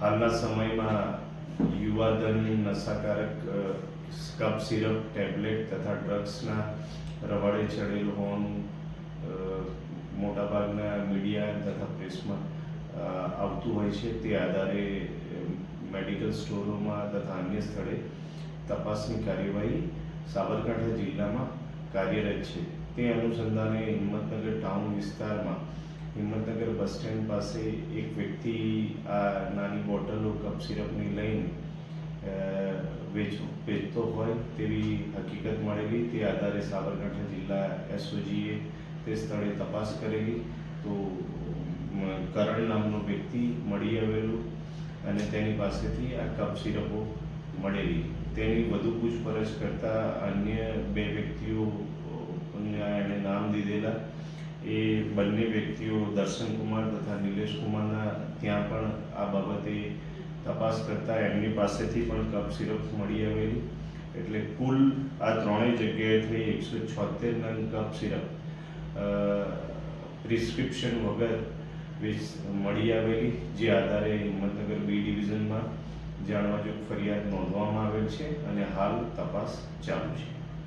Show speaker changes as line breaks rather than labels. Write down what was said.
હાલના સમયમાં યુવાધન નશાકારક કપ સિરપ, ટેબ્લેટ તથા ડ્રગ્સના રવાડે ચડેલ હોવાનું મોટાભાગના મીડિયા તથા પ્રેસમાં આવતું હોય છે. તે આધારે મેડિકલ સ્ટોરોમાં તથા અન્ય સ્થળે તપાસની કાર્યવાહી સાબરકાંઠા જિલ્લામાં કાર્યરત છે. તે અનુસંધાને હિંમતનગર ટાઉન વિસ્તારમાં હિંમતનગર બસ સ્ટેન્ડ પાસે એક વ્યક્તિ આ નાની બોટલો કપ સિરપની લઈને વેચ, વેચતો હોય તેવી હકીકત મળેલી. તે આધારે સાબરકાંઠા જિલ્લા એસઓજીએ તે સ્થળે તપાસ કરેલી. તો કરણ નામનો વ્યક્તિ મળી આવેલું અને તેની પાસેથી આ કપ સિરપો મળેલી. તેની વધુ પૂછપરછ કરતા અન્ય બે વ્યક્તિઓ એણે નામ દીધેલા. એ બંને વ્યક્તિઓ દર્શનકુમાર તથા નિલેશ કુમારના ત્યાં પણ આ બાબતે તપાસ કરતા એમની પાસેથી પણ કપ સિરપ મળી આવેલી. એટલે કુલ આ ત્રણેય જગ્યાએથી એકસો છોતેર નંગ કપ સિરપ. પ્રિસ્ક્રિપ્શન વગર મળી આવેલી, જે આધારે હિંમતનગર બી ડિવિઝનમાં જાણવા જોગ ફરિયાદ નોંધવામાં આવેલ છે અને હાલ તપાસ ચાલુ છે.